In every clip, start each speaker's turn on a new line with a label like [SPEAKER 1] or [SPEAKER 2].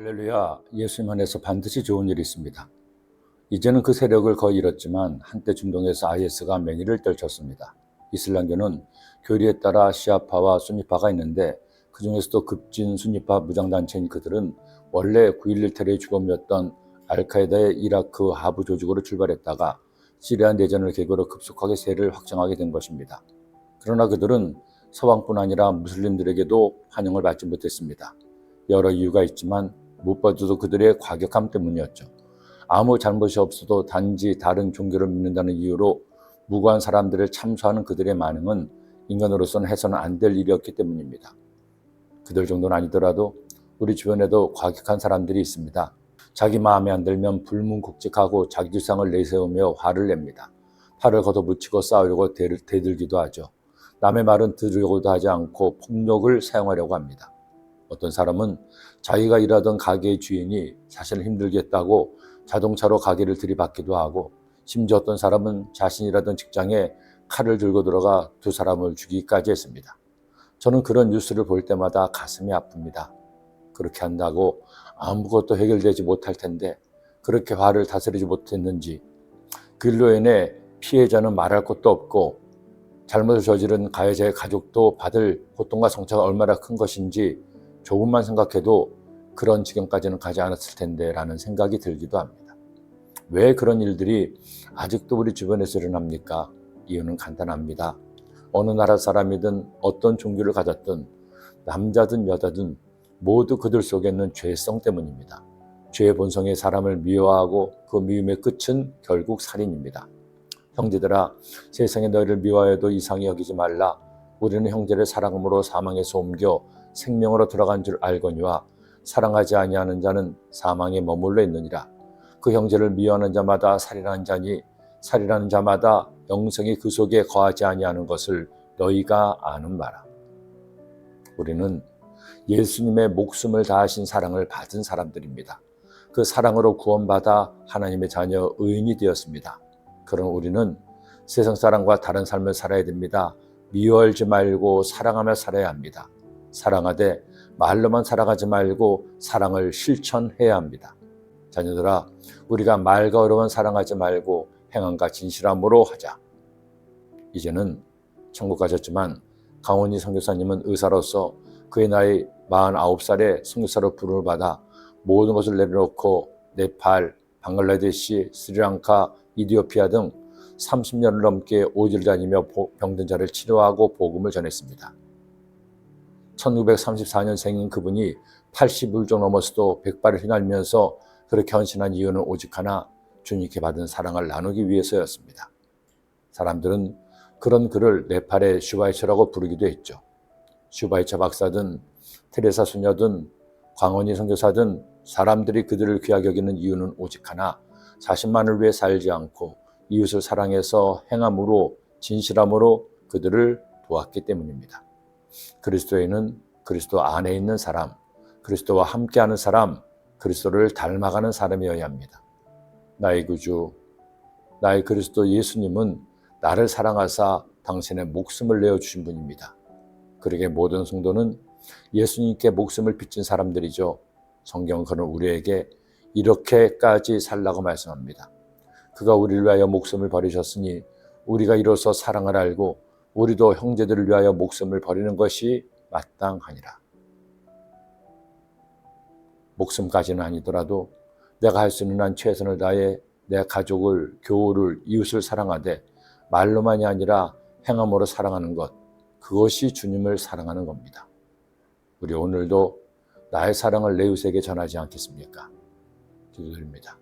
[SPEAKER 1] 믿어야 예수님 안에서 반드시 좋은 일이 있습니다. 이제는 그 세력을 거의 잃었지만 한때 중동에서 IS가 맹위를 떨쳤습니다. 이슬람교는 교리에 따라 시아파와 순니파가 있는데 그 중에서도 급진 순니파 무장단체인 그들은 원래 9.11 테러의 주범이었던 알카에다의 이라크 하부 조직으로 출발했다가 시리아 내전을 계기로 급속하게 세를 확장하게 된 것입니다. 그러나 그들은 서방뿐 아니라 무슬림들에게도 환영을 받지 못했습니다. 여러 이유가 있지만 무엇보다도 그들의 과격함 때문이었죠. 아무 잘못이 없어도 단지 다른 종교를 믿는다는 이유로 무고한 사람들을 참수하는 그들의 반응은 인간으로서는 해서는 안 될 일이었기 때문입니다. 그들 정도는 아니더라도 우리 주변에도 과격한 사람들이 있습니다. 자기 마음에 안 들면 불문국직하고 자기 주장을 내세우며 화를 냅니다. 팔을 걷어붙이고 싸우려고 대들기도 하죠. 남의 말은 들으려고도 하지 않고 폭력을 사용하려고 합니다. 어떤 사람은 자기가 일하던 가게의 주인이 자신을 힘들겠다고 자동차로 가게를 들이받기도 하고 심지어 어떤 사람은 자신이 일하던 직장에 칼을 들고 들어가 두 사람을 죽이기까지 했습니다. 저는 그런 뉴스를 볼 때마다 가슴이 아픕니다. 그렇게 한다고 아무것도 해결되지 못할 텐데 그렇게 화를 다스리지 못했는지 그 일로 인해 피해자는 말할 것도 없고 잘못을 저지른 가해자의 가족도 받을 고통과 성차가 얼마나 큰 것인지 조금만 생각해도 그런 지경까지는 가지 않았을 텐데 라는 생각이 들기도 합니다. 왜 그런 일들이 아직도 우리 주변에서 일어납니까? 이유는 간단합니다. 어느 나라 사람이든 어떤 종교를 가졌든 남자든 여자든 모두 그들 속에 있는 죄성 때문입니다. 죄의 본성의 사람을 미워하고 그 미움의 끝은 결국 살인입니다. 형제들아 세상에 너희를 미워해도 이상히 여기지 말라. 우리는 형제를 사랑함으로 사망에서 옮겨 생명으로 들어간 줄 알거니와 사랑하지 아니하는 자는 사망에 머물러 있느니라. 그 형제를 미워하는 자마다 살인하는 자니 살인하는 자마다 영생이 그 속에 거하지 아니하는 것을 너희가 아는 바라. 우리는 예수님의 목숨을 다하신 사랑을 받은 사람들입니다. 그 사랑으로 구원받아 하나님의 자녀 의인이 되었습니다. 그럼 우리는 세상 사람과 다른 삶을 살아야 됩니다. 미워하지 말고 사랑하며 살아야 합니다. 사랑하되 말로만 살아가지 말고 사랑을 실천해야 합니다. 자녀들아, 우리가 말과 어로만 사랑하지 말고 행함과 진실함으로 하자. 이제는 천국 가셨지만 강원희 선교사님은 의사로서 그의 나이 49살에 선교사로 부름을 받아 모든 것을 내려놓고 네팔, 방글라데시, 스리랑카, 이디오피아 등 30년을 넘게 오지를 다니며 병든 자를 치료하고 복음을 전했습니다. 1934년생인 그분이 80을 좀 넘어서도 백발을 휘날면서 그렇게 헌신한 이유는 오직 하나 주님께 받은 사랑을 나누기 위해서였습니다. 사람들은 그런 그를 네팔의 슈바이처라고 부르기도 했죠. 슈바이처 박사든 테레사 수녀든 광원이 선교사든 사람들이 그들을 귀하게 여기는 이유는 오직 하나 자신만을 위해 살지 않고 이웃을 사랑해서 행함으로 진실함으로 그들을 도왔기 때문입니다. 그리스도에는 그리스도 안에 있는 사람, 그리스도와 함께하는 사람, 그리스도를 닮아가는 사람이어야 합니다. 나의 구주, 나의 그리스도 예수님은 나를 사랑하사 당신의 목숨을 내어 주신 분입니다. 그러게 모든 성도는 예수님께 목숨을 빚진 사람들이죠. 성경은 우리에게 이렇게까지 살라고 말씀합니다. 그가 우리를 위하여 목숨을 버리셨으니 우리가 이로써 사랑을 알고 우리도 형제들을 위하여 목숨을 버리는 것이 마땅하니라. 목숨까지는 아니더라도 내가 할 수 있는 한 최선을 다해 내 가족을, 교우를, 이웃을 사랑하되 말로만이 아니라 행함으로 사랑하는 것, 그것이 주님을 사랑하는 겁니다. 우리 오늘도 나의 사랑을 내 이웃에게 전하지 않겠습니까? 기도드립니다.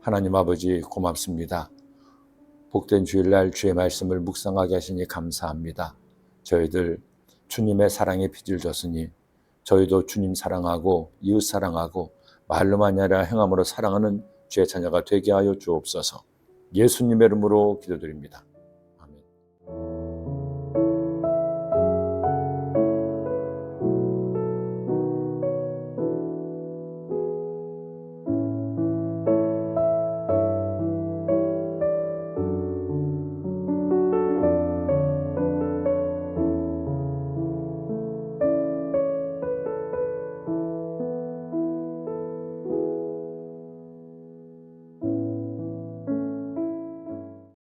[SPEAKER 1] 하나님 아버지 고맙습니다. 복된 주일날 주의 말씀을 묵상하게 하시니 감사합니다. 저희들 주님의 사랑에 빚을 졌으니 저희도 주님 사랑하고 이웃 사랑하고 말로만 아니라 행함으로 사랑하는 주의 자녀가 되게 하여 주옵소서. 예수님의 이름으로 기도드립니다.